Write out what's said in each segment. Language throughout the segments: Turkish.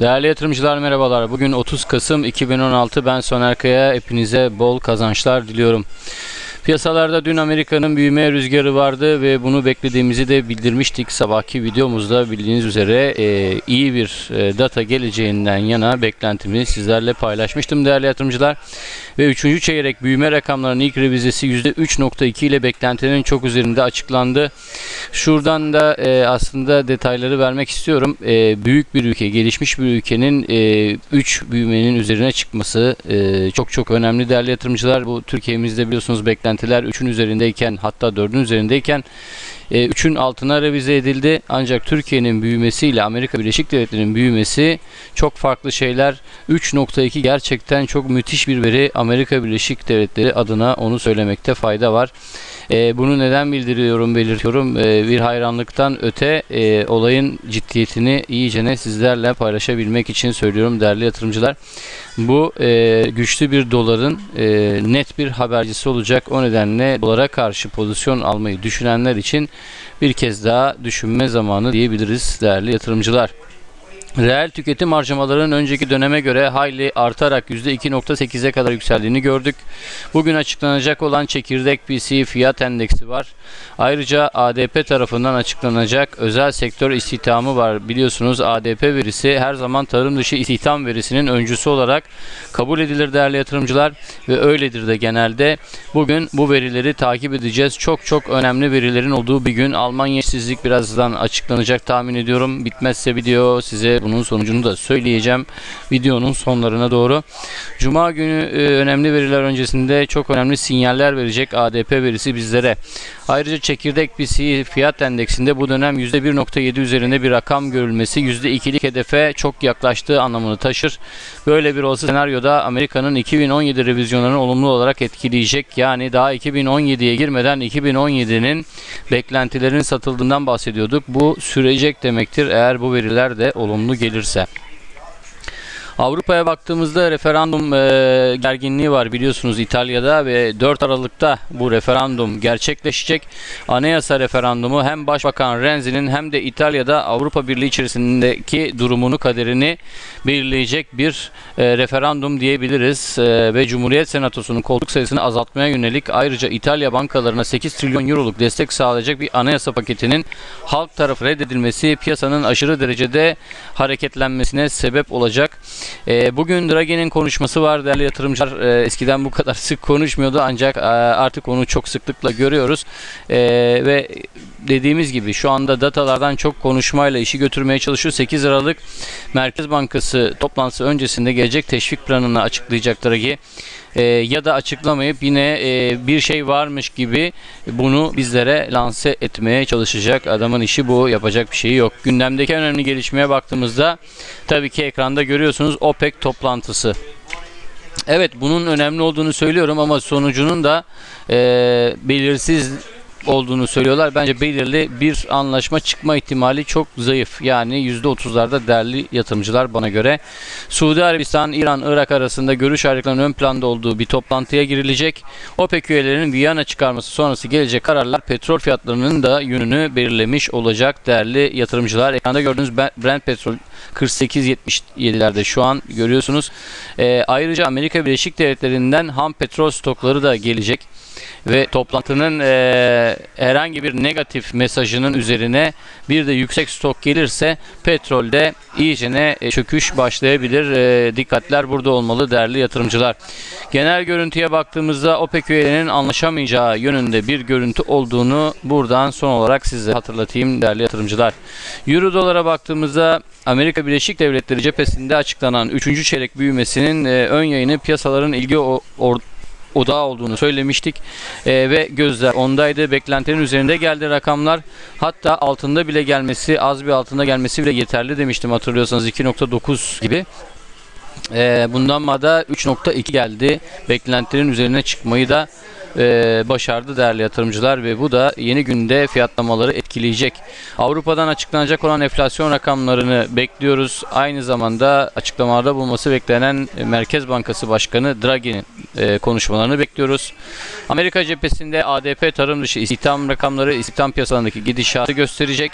Değerli yatırımcılar merhabalar. Bugün 30 Kasım 2016. Ben Soner Kaya. Hepinize bol kazançlar diliyorum. Piyasalarda dün Amerika'nın büyüme rüzgarı vardı ve bunu beklediğimizi de bildirmiştik. Sabahki videomuzda bildiğiniz üzere e, iyi bir e, data geleceğinden yana beklentimi sizlerle paylaşmıştım değerli yatırımcılar. Ve 3. çeyrek büyüme rakamlarının ilk revizesi %3.2 ile beklentilerin çok üzerinde açıklandı. Şuradan da e, aslında detayları vermek istiyorum. E, büyük bir ülke, gelişmiş bir ülkenin 3 büyümenin üzerine çıkması e, çok çok önemli değerli yatırımcılar. Bu Türkiye'mizde biliyorsunuz beklentiler 3'ün üzerindeyken hatta 4'ün üzerindeyken 3'ün altına revize edildi. Ancak Türkiye'nin büyümesiyle Amerika Birleşik Devletleri'nin büyümesi çok farklı şeyler. 3.2 gerçekten çok müthiş bir veri. Amerika Birleşik Devletleri adına onu söylemekte fayda var. E, bunu neden bildiriyorum, belirtiyorum? E, bir hayranlıktan öte e, olayın ciddiyetini iyicene sizlerle paylaşabilmek için söylüyorum değerli yatırımcılar. Bu e, güçlü bir doların e, net bir habercisi olacak. O nedenle dolara karşı pozisyon almayı düşünenler için bir kez daha düşünme zamanı diyebiliriz değerli yatırımcılar. Reel tüketim harcamalarının önceki döneme göre hayli artarak %2.8'e kadar yükseldiğini gördük. Bugün açıklanacak olan çekirdek PCE fiyat endeksi var. Ayrıca ADP tarafından açıklanacak özel sektör istihdamı var. Biliyorsunuz ADP verisi her zaman tarım dışı istihdam verisinin öncüsü olarak kabul edilir değerli yatırımcılar ve öyledir de genelde. Bugün bu verileri takip edeceğiz. Çok çok önemli verilerin olduğu bir gün. Almanya işsizlik birazdan açıklanacak tahmin ediyorum. Bitmezse video size bunun sonucunu da söyleyeceğim videonun sonlarına doğru. Cuma günü e, önemli veriler öncesinde çok önemli sinyaller verecek ADP verisi bizlere. Ayrıca çekirdek PCE fiyat endeksinde bu dönem %1.7 üzerinde bir rakam görülmesi %2'lik hedefe çok yaklaştığı anlamını taşır. Böyle bir olası senaryoda Amerika'nın 2017 revizyonlarını olumlu olarak etkileyecek. Yani daha 2017'ye girmeden 2017'nin beklentilerin satıldığından bahsediyorduk. Bu sürecek demektir eğer bu veriler de olumlu gelirse. Avrupa'ya baktığımızda referandum e, gerginliği var biliyorsunuz İtalya'da ve 4 Aralık'ta bu referandum gerçekleşecek. Anayasa referandumu hem Başbakan Renzi'nin hem de İtalya'da Avrupa Birliği içerisindeki durumunu kaderini belirleyecek bir e, referandum diyebiliriz e, ve Cumhuriyet Senatosu'nun koltuk sayısını azaltmaya yönelik ayrıca İtalya bankalarına 8 trilyon euroluk destek sağlayacak bir anayasa paketinin halk tarafı reddedilmesi piyasanın aşırı derecede hareketlenmesine sebep olacak. E, bugün Draghi'nin konuşması var değerli yatırımcılar. E, eskiden bu kadar sık konuşmuyordu ancak e, artık onu çok sıklıkla görüyoruz. E, ve dediğimiz gibi şu anda datalardan çok konuşmayla işi götürmeye çalışıyor. 8 Aralık Merkez Bankası toplantısı öncesinde gelecek teşvik planını açıklayacak Draghi. E, ya da açıklamayıp yine e, bir şey varmış gibi bunu bizlere lanse etmeye çalışacak. Adamın işi bu. Yapacak bir şeyi yok. Gündemdeki önemli gelişmeye baktığımızda tabii ki ekranda görüyorsunuz OPEC toplantısı. Evet bunun önemli olduğunu söylüyorum ama sonucunun da e, belirsiz olduğunu söylüyorlar. Bence belirli bir anlaşma çıkma ihtimali çok zayıf. Yani %30'larda değerli yatırımcılar bana göre. Suudi Arabistan, İran, Irak arasında görüş ayrılıklarının ön planda olduğu bir toplantıya girilecek. OPEC üyelerinin Viyana çıkarması sonrası gelecek kararlar petrol fiyatlarının da yönünü belirlemiş olacak değerli yatırımcılar. Ekranda gördüğünüz Brent petrol 48.77'lerde şu an görüyorsunuz. Ee, ayrıca Amerika Birleşik Devletleri'nden ham petrol stokları da gelecek ve toplantının e, herhangi bir negatif mesajının üzerine bir de yüksek stok gelirse petrolde iyicene e, çöküş başlayabilir. E, dikkatler burada olmalı değerli yatırımcılar. Genel görüntüye baktığımızda OPEC üyelerinin anlaşamayacağı yönünde bir görüntü olduğunu buradan son olarak size hatırlatayım değerli yatırımcılar. Euro dolara baktığımızda Amerika Birleşik Devletleri cephesinde açıklanan 3. çeyrek büyümesinin e, ön yayını piyasaların ilgi or odağı olduğunu söylemiştik e, ve gözler ondaydı. Beklentilerin üzerinde geldi rakamlar. Hatta altında bile gelmesi, az bir altında gelmesi bile yeterli demiştim hatırlıyorsanız 2.9 gibi. E, bundan da 3.2 geldi. Beklentilerin üzerine çıkmayı da e, başardı değerli yatırımcılar ve bu da yeni günde fiyatlamaları etkileyecek. Avrupa'dan açıklanacak olan enflasyon rakamlarını bekliyoruz. Aynı zamanda açıklamalarda bulması beklenen Merkez Bankası Başkanı Draghi'nin e, konuşmalarını bekliyoruz. Amerika cephesinde ADP tarım dışı istihdam rakamları istihdam piyasalarındaki gidişatı gösterecek.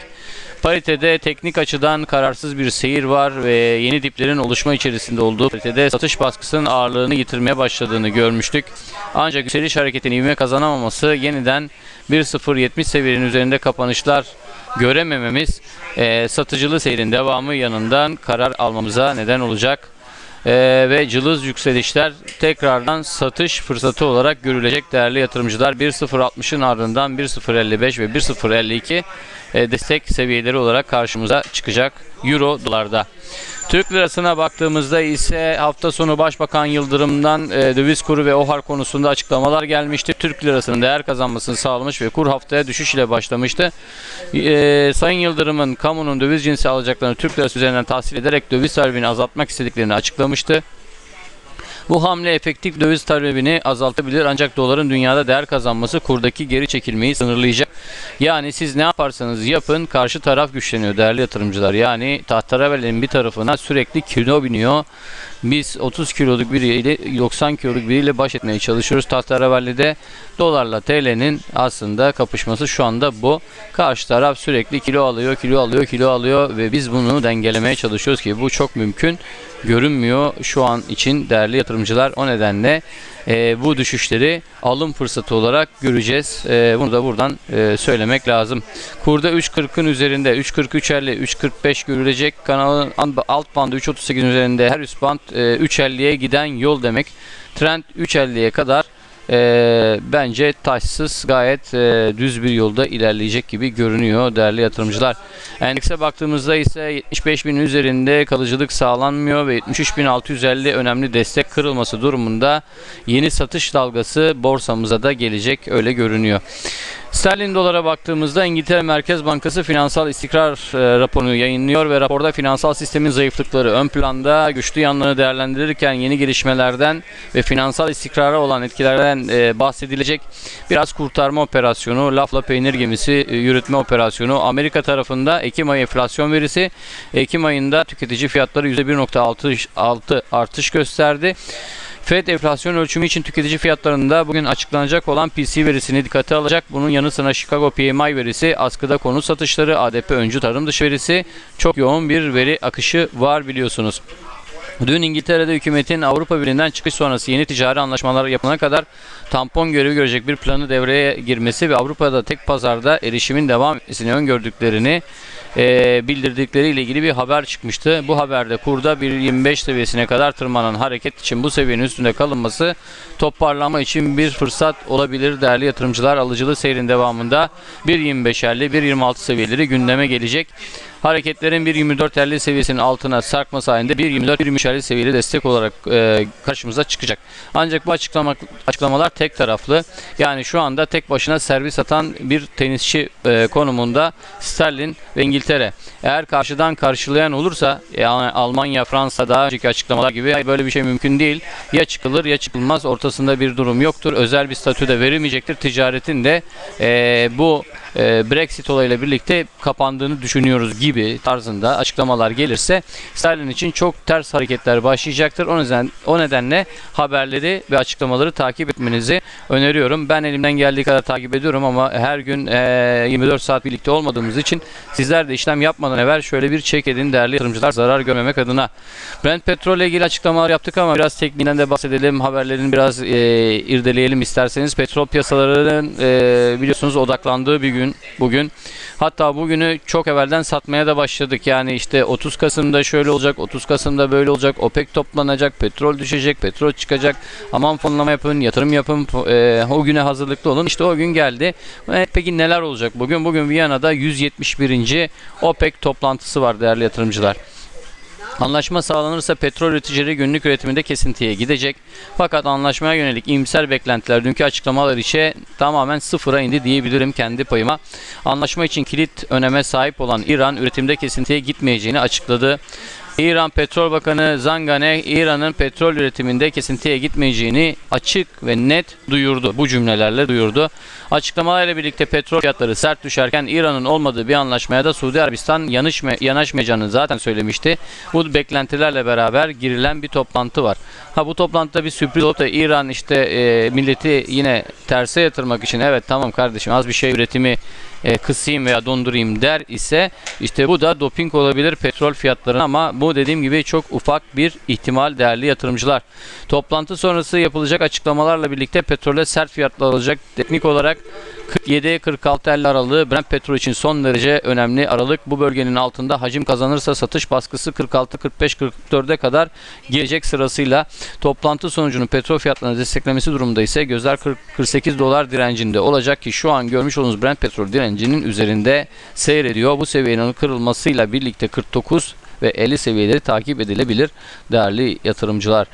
Paritede teknik açıdan kararsız bir seyir var ve yeni diplerin oluşma içerisinde olduğu paritede satış baskısının ağırlığını yitirmeye başladığını görmüştük. Ancak yükseliş hareketinin ivme kazanamaması yeniden 1.070 seviyenin üzerinde kapanışlar göremememiz e, satıcılı seyrin devamı yanından karar almamıza neden olacak. Ee, ve cılız yükselişler tekrardan satış fırsatı olarak görülecek değerli yatırımcılar 1.060'ın ardından 1.055 ve 1.052 e, destek seviyeleri olarak karşımıza çıkacak Euro dolarda. Türk lirasına baktığımızda ise hafta sonu Başbakan Yıldırım'dan e, döviz kuru ve OHAR konusunda açıklamalar gelmişti. Türk lirasının değer kazanmasını sağlamış ve kur haftaya düşüş ile başlamıştı. E, Sayın Yıldırım'ın kamunun döviz cinsi alacaklarını Türk lirası üzerinden tahsil ederek döviz talebini azaltmak istediklerini açıklamıştı. Bu hamle efektif döviz talebini azaltabilir ancak doların dünyada değer kazanması kurdaki geri çekilmeyi sınırlayacak. Yani siz ne yaparsanız yapın karşı taraf güçleniyor değerli yatırımcılar. Yani tahterevallerin bir tarafına sürekli kilo biniyor. Biz 30 kiloluk biriyle 90 kiloluk biriyle baş etmeye çalışıyoruz. Tahterevallide dolarla TL'nin aslında kapışması şu anda bu. Karşı taraf sürekli kilo alıyor, kilo alıyor, kilo alıyor ve biz bunu dengelemeye çalışıyoruz ki bu çok mümkün görünmüyor şu an için değerli yatırımcılar. O nedenle e, bu düşüşleri alım fırsatı olarak göreceğiz. E, bunu da buradan e, söylemek lazım. Kurda 3.40'ın üzerinde 3.43.50 3.45 görülecek. Kanalın alt bandı 3.38'in üzerinde her üst band e, 3.50'ye giden yol demek. Trend 3.50'ye kadar e, bence taşsız gayet e, düz bir yolda ilerleyecek gibi görünüyor değerli yatırımcılar. Endekse baktığımızda ise 75.000 üzerinde kalıcılık sağlanmıyor ve 73.650 önemli destek kırılması durumunda yeni satış dalgası borsamıza da gelecek öyle görünüyor. Sterlin dolara baktığımızda İngiltere Merkez Bankası finansal istikrar e, raporunu yayınlıyor ve raporda finansal sistemin zayıflıkları ön planda güçlü yanlarını değerlendirirken yeni gelişmelerden ve finansal istikrara olan etkilerden e, bahsedilecek. Biraz kurtarma operasyonu, lafla peynir gemisi e, yürütme operasyonu. Amerika tarafında Ekim ayı enflasyon verisi, Ekim ayında tüketici fiyatları %1.6 artış gösterdi. FED enflasyon ölçümü için tüketici fiyatlarında bugün açıklanacak olan PC verisini dikkate alacak. Bunun yanı sıra Chicago PMI verisi, askıda konut satışları, ADP öncü tarım dışı verisi çok yoğun bir veri akışı var biliyorsunuz. Dün İngiltere'de hükümetin Avrupa Birliği'nden çıkış sonrası yeni ticari anlaşmalar yapılana kadar tampon görevi görecek bir planı devreye girmesi ve Avrupa'da tek pazarda erişimin devam etmesini öngördüklerini e, bildirdikleriyle ilgili bir haber çıkmıştı. Bu haberde kurda 1.25 seviyesine kadar tırmanan hareket için bu seviyenin üstünde kalınması toparlama için bir fırsat olabilir değerli yatırımcılar. Alıcılı seyrin devamında 1.25'erli 1.26 seviyeleri gündeme gelecek. Hareketlerin 1.24.50 seviyesinin altına sarkması halinde 1.24-1.23.50 seviyeli destek olarak e, karşımıza çıkacak. Ancak bu açıklama, açıklamalar tek taraflı. Yani şu anda tek başına servis atan bir tenisçi e, konumunda Sterlin ve İngiltere. Eğer karşıdan karşılayan olursa yani Almanya, Fransa daha önceki açıklamalar gibi böyle bir şey mümkün değil. Ya çıkılır ya çıkılmaz ortasında bir durum yoktur. Özel bir statü de verilmeyecektir. Ticaretin de e, bu e, Brexit olayıyla birlikte kapandığını düşünüyoruz gibi tarzında açıklamalar gelirse Sterlin için çok ters hareketler başlayacaktır. O neden o nedenle haberleri ve açıklamaları takip etmenizi öneriyorum. Ben elimden geldiği kadar takip ediyorum ama her gün e, 24 saat birlikte olmadığımız için sizler de işlem yapmadan evvel şöyle bir çek edin değerli yatırımcılar zarar görmemek adına. Brent petrol ile ilgili açıklamalar yaptık ama biraz tekniğinden de bahsedelim. Haberlerin biraz e, irdeleyelim isterseniz. Petrol piyasalarının e, biliyorsunuz odaklandığı bir gün bugün. Hatta bugünü çok evvelden satmaya da başladık. Yani işte 30 Kasım'da şöyle olacak, 30 Kasım'da böyle olacak. OPEC toplanacak, petrol düşecek, petrol çıkacak. Aman fonlama yapın, yatırım yapın. E, o güne hazırlıklı olun. İşte o gün geldi. Evet, peki neler olacak bugün? Bugün Viyana'da 171. OPEC toplantısı var değerli yatırımcılar. Anlaşma sağlanırsa petrol üreticileri günlük üretiminde kesintiye gidecek. Fakat anlaşmaya yönelik iyimser beklentiler dünkü açıklamalar içe tamamen sıfıra indi diyebilirim kendi payıma. Anlaşma için kilit öneme sahip olan İran üretimde kesintiye gitmeyeceğini açıkladı. İran Petrol Bakanı Zangane, İran'ın petrol üretiminde kesintiye gitmeyeceğini açık ve net duyurdu. Bu cümlelerle duyurdu. Açıklamalarla birlikte petrol fiyatları sert düşerken İran'ın olmadığı bir anlaşmaya da Suudi Arabistan yanışma, yanaşmayacağını zaten söylemişti. Bu beklentilerle beraber girilen bir toplantı var. Ha bu toplantıda bir sürpriz olup da İran işte e, milleti yine terse yatırmak için evet tamam kardeşim az bir şey üretimi e, kısayım veya dondurayım der ise işte bu da doping olabilir petrol fiyatlarına ama bu dediğim gibi çok ufak bir ihtimal değerli yatırımcılar. Toplantı sonrası yapılacak açıklamalarla birlikte petrole sert fiyatlar olacak. Teknik olarak 47-46-50 aralığı Brent petrol için son derece önemli aralık. Bu bölgenin altında hacim kazanırsa satış baskısı 46-45-44'e kadar gelecek sırasıyla toplantı sonucunun petrol fiyatlarını desteklemesi durumunda ise gözler 40 48 dolar direncinde olacak ki şu an görmüş olduğunuz Brent petrol direncinin üzerinde seyrediyor. Bu seviyenin kırılmasıyla birlikte 49 ve 50 seviyeleri takip edilebilir değerli yatırımcılar.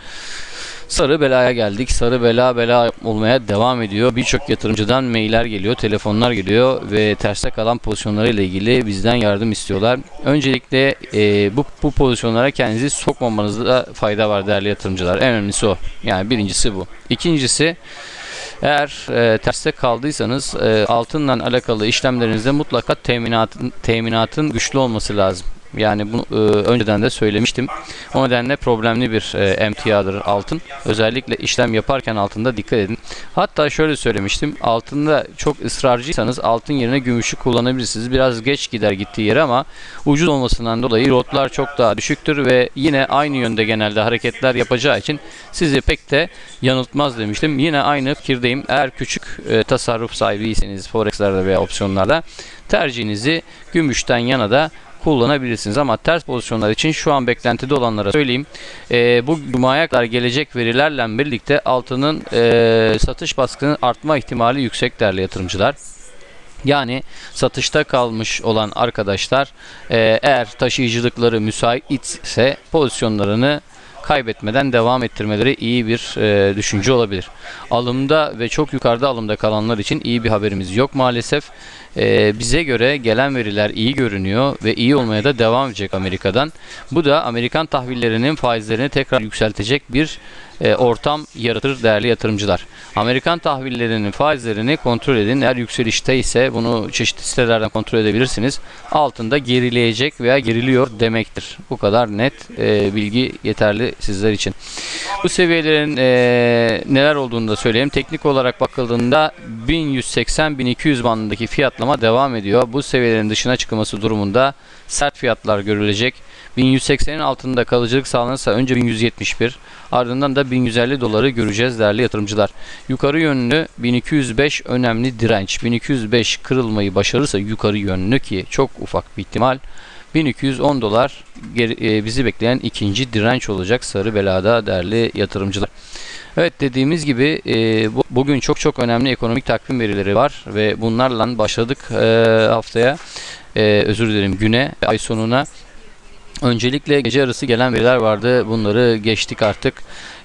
Sarı belaya geldik. Sarı bela bela olmaya devam ediyor. Birçok yatırımcıdan mailler geliyor, telefonlar geliyor ve terste kalan pozisyonlarıyla ilgili bizden yardım istiyorlar. Öncelikle e, bu, bu pozisyonlara kendinizi sokmamanızda fayda var değerli yatırımcılar. En önemlisi o. Yani birincisi bu. İkincisi eğer e, terste kaldıysanız e, altınla alakalı işlemlerinizde mutlaka teminatın, teminatın güçlü olması lazım. Yani bunu e, önceden de söylemiştim. O nedenle problemli bir e, emtiadır altın. Özellikle işlem yaparken altında dikkat edin. Hatta şöyle söylemiştim. Altında çok ısrarcıysanız altın yerine gümüşü kullanabilirsiniz. Biraz geç gider gittiği yere ama ucuz olmasından dolayı rotlar çok daha düşüktür ve yine aynı yönde genelde hareketler yapacağı için sizi pek de yanıltmaz demiştim. Yine aynı fikirdeyim. Eğer küçük e, tasarruf sahibiyseniz forexlerde veya opsiyonlarda tercihinizi gümüşten yana da kullanabilirsiniz. Ama ters pozisyonlar için şu an beklentide olanlara söyleyeyim. E, bu cumaya kadar gelecek verilerle birlikte altının e, satış baskının artma ihtimali yüksek değerli yatırımcılar. Yani satışta kalmış olan arkadaşlar e, eğer taşıyıcılıkları müsait ise pozisyonlarını kaybetmeden devam ettirmeleri iyi bir e, düşünce olabilir. Alımda ve çok yukarıda alımda kalanlar için iyi bir haberimiz yok maalesef. E, bize göre gelen veriler iyi görünüyor ve iyi olmaya da devam edecek Amerika'dan. Bu da Amerikan tahvillerinin faizlerini tekrar yükseltecek bir e, ortam yaratır değerli yatırımcılar. Amerikan tahvillerinin faizlerini kontrol edin. Eğer yükselişte ise bunu çeşitli sitelerden kontrol edebilirsiniz. Altında gerileyecek veya geriliyor demektir. Bu kadar net e, bilgi yeterli sizler için. Bu seviyelerin e, neler olduğunu da söyleyeyim. Teknik olarak bakıldığında 1180-1200 bandındaki fiyatlama devam ediyor. Bu seviyelerin dışına çıkılması durumunda sert fiyatlar görülecek. 1180'in altında kalıcılık sağlanırsa önce 1171 ardından da 1150 doları göreceğiz değerli yatırımcılar. Yukarı yönlü 1205 önemli direnç. 1205 kırılmayı başarırsa yukarı yönlü ki çok ufak bir ihtimal 1210 dolar geri, bizi bekleyen ikinci direnç olacak sarı belada değerli yatırımcılar. Evet dediğimiz gibi e, bu, bugün çok çok önemli ekonomik takvim verileri var ve bunlarla başladık e, haftaya e, özür dilerim güne ay sonuna Öncelikle gece arası gelen veriler vardı. Bunları geçtik artık.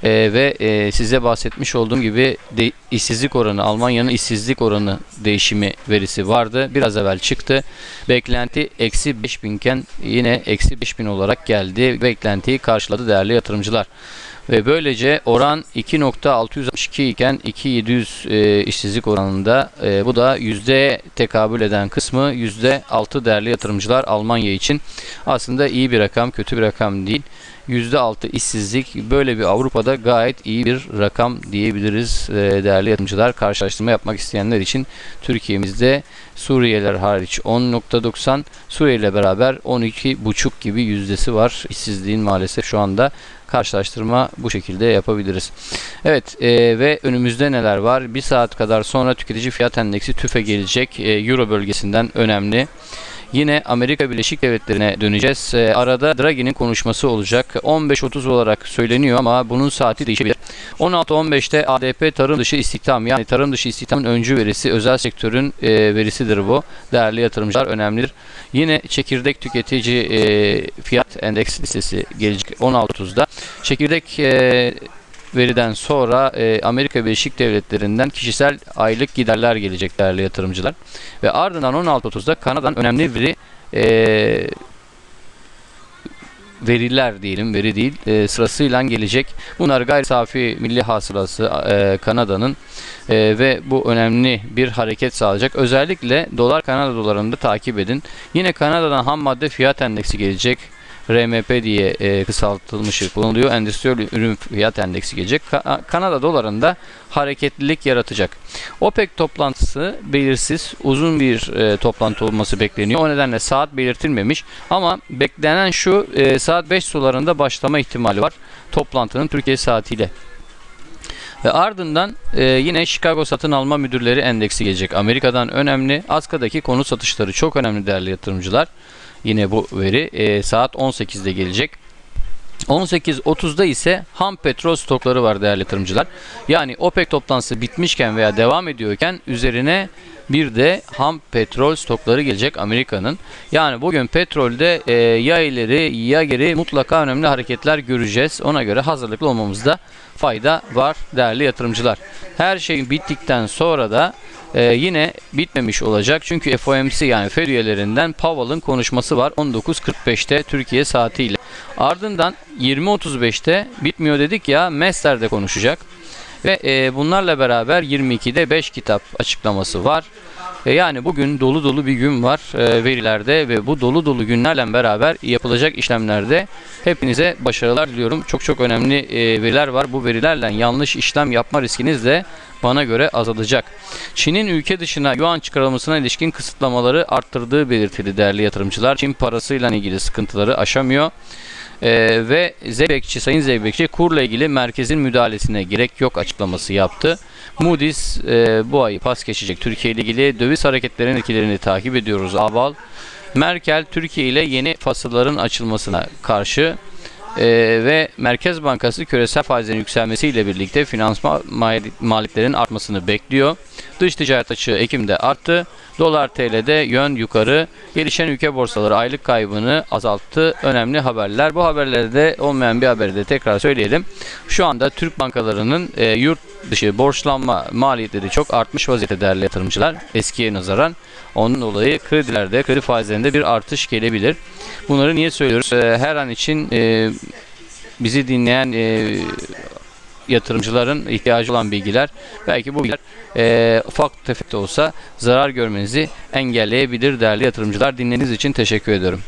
Ee, ve e, size bahsetmiş olduğum gibi de, işsizlik oranı, Almanya'nın işsizlik oranı değişimi verisi vardı. Biraz evvel çıktı. Beklenti eksi 5000 iken yine eksi 5000 olarak geldi. Beklentiyi karşıladı değerli yatırımcılar. Ve böylece oran 2.662 iken 2.700 e, işsizlik oranında e, bu da yüzde tekabül eden kısmı yüzde 6 değerli yatırımcılar Almanya için. Aslında iyi bir rakam, kötü bir rakam değil. %6 işsizlik böyle bir Avrupa'da gayet iyi bir rakam diyebiliriz e, değerli yatırımcılar. Karşılaştırma yapmak isteyenler için Türkiye'mizde Suriyeliler hariç 10.90 Suriye ile beraber 12.5 gibi yüzdesi var işsizliğin maalesef şu anda karşılaştırma bu şekilde yapabiliriz. Evet e, ve önümüzde neler var? Bir saat kadar sonra tüketici fiyat endeksi TÜFE gelecek. E, Euro bölgesinden önemli. Yine Amerika Birleşik Devletleri'ne döneceğiz. E, arada Draghi'nin konuşması olacak. 15.30 olarak söyleniyor ama bunun saati değişebilir. 16.15'te ADP tarım dışı istihdam yani tarım dışı istihdamın öncü verisi özel sektörün e, verisidir bu. Değerli yatırımcılar önemlidir. Yine çekirdek tüketici e, fiyat endeks listesi gelecek 16.30'da. Çekirdek e, veriden sonra e, Amerika Birleşik Devletleri'nden kişisel aylık giderler gelecek değerli yatırımcılar. Ve ardından 16.30'da Kanada'dan önemli veri e, veriler diyelim veri değil e, sırasıyla gelecek. Bunlar gayri safi milli hasılası e, Kanada'nın e, ve bu önemli bir hareket sağlayacak. Özellikle dolar Kanada dolarını da takip edin. Yine Kanada'dan ham madde fiyat endeksi gelecek. RMP diye e, kısaltılmış kullanılıyor. Endüstriyel ürün fiyat endeksi gelecek. Ka- Kanada dolarında hareketlilik yaratacak. OPEC toplantısı belirsiz, uzun bir e, toplantı olması bekleniyor. O nedenle saat belirtilmemiş ama beklenen şu e, saat 5 sularında başlama ihtimali var toplantının Türkiye saatiyle. Ve ardından e, yine Chicago Satın Alma Müdürleri Endeksi gelecek. Amerika'dan önemli. Aska'daki konut satışları çok önemli değerli yatırımcılar. Yine bu veri e, saat 18'de gelecek. 18.30'da ise ham petrol stokları var değerli yatırımcılar. Yani OPEC toplantısı bitmişken veya devam ediyorken üzerine bir de ham petrol stokları gelecek Amerika'nın. Yani bugün petrolde e, ya ileri ya geri mutlaka önemli hareketler göreceğiz. Ona göre hazırlıklı olmamızda fayda var değerli yatırımcılar. Her şey bittikten sonra da e, yine bitmemiş olacak. Çünkü FOMC yani Fed üyelerinden Powell'ın konuşması var 19.45'te Türkiye saatiyle. Ardından 20.35'te bitmiyor dedik ya Mester de konuşacak. Ve e, bunlarla beraber 22'de 5 kitap açıklaması var. E, yani bugün dolu dolu bir gün var e, verilerde ve bu dolu dolu günlerle beraber yapılacak işlemlerde hepinize başarılar diliyorum. Çok çok önemli e, veriler var. Bu verilerle yanlış işlem yapma riskiniz de bana göre azalacak. Çin'in ülke dışına yuan çıkarılmasına ilişkin kısıtlamaları arttırdığı belirtildi değerli yatırımcılar. Çin parasıyla ilgili sıkıntıları aşamıyor. Ee, ve Zeybekçi, Sayın Zeybekçi kurla ilgili merkezin müdahalesine gerek yok açıklaması yaptı. Moody's e, bu ayı pas geçecek Türkiye ile ilgili döviz hareketlerinin etkilerini takip ediyoruz. Aval Merkel Türkiye ile yeni fasılların açılmasına karşı e, ve Merkez Bankası küresel faizlerin yükselmesiyle birlikte finansman mali- maliyetlerin artmasını bekliyor. Dış ticaret açığı Ekim'de arttı. Dolar TL'de yön yukarı. Gelişen ülke borsaları aylık kaybını azalttı. Önemli haberler. Bu haberlerde olmayan bir haberi de tekrar söyleyelim. Şu anda Türk bankalarının e, yurt dışı borçlanma maliyetleri çok artmış vaziyette değerli yatırımcılar eskiye nazaran. Onun dolayı kredilerde, kredi faizlerinde bir artış gelebilir. Bunları niye söylüyoruz? E, her an için e, bizi dinleyen e, yatırımcıların ihtiyacı olan bilgiler belki bu bilgiler e, ufak tefek de olsa zarar görmenizi engelleyebilir değerli yatırımcılar. Dinlediğiniz için teşekkür ediyorum.